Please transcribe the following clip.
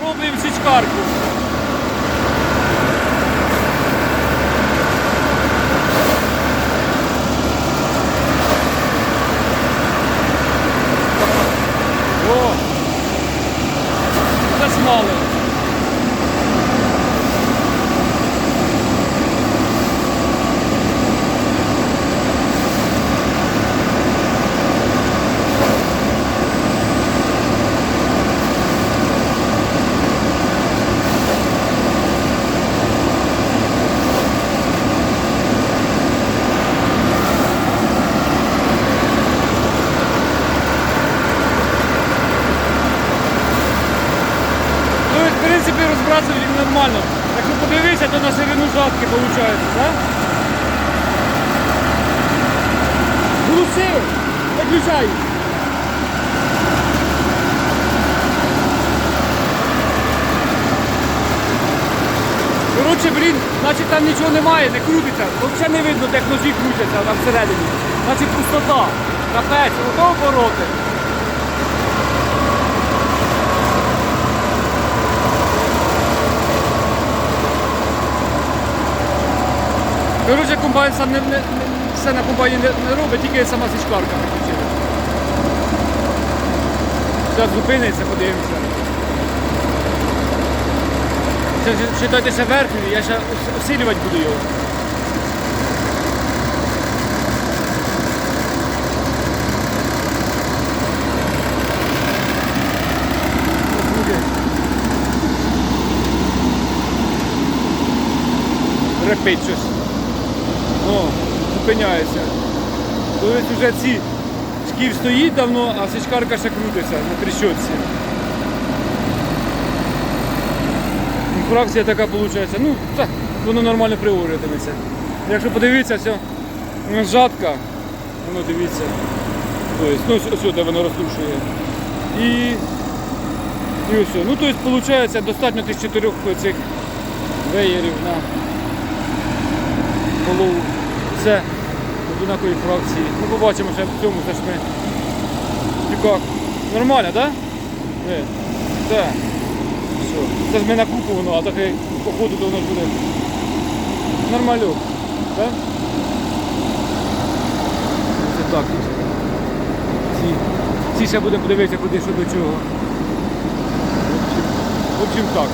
пробуємо січкарку. Нормально. Якщо подивитися, то на ширину жатки виходить, так? Глуши! Виключай! Коротше, блін, значить там нічого немає, не крутиться. Взагалі не видно, як ножі крутяться там всередині. Значить пустота. Капець, ото обороти. Коротше, комбайн сам не, не, все на комбайні не, не робить, тільки сама січкарка виключила. Зараз зупиниться, подивимося. Ж- ще верхній, я ще ус- усилювати буду його. Репить щось. О, зупиняється. Тобто вже ці шків стоїть давно, а січкарка ще крутиться на тріщотці. Ну, Фракція така виходить. Ну, так, воно нормально приоритиметься. Якщо подивитися, все, ну, жатка, воно дивіться. Тобто, ну, сюди воно розтрушує. І, і ось. Ну, тобто, виходить, достатньо тих чотирьох цих веєрів на голову. Це однакові фракції. Ну, побачимо ще в цьому, це ж ми. Тюках. Нормально, так? Да? Так. Все. Це ж ми на купу воно, а так і по ходу то воно ж буде. Нормальок. Так? Це так. Ці, ці ще будемо подивитися, куди що до чого. В общем так.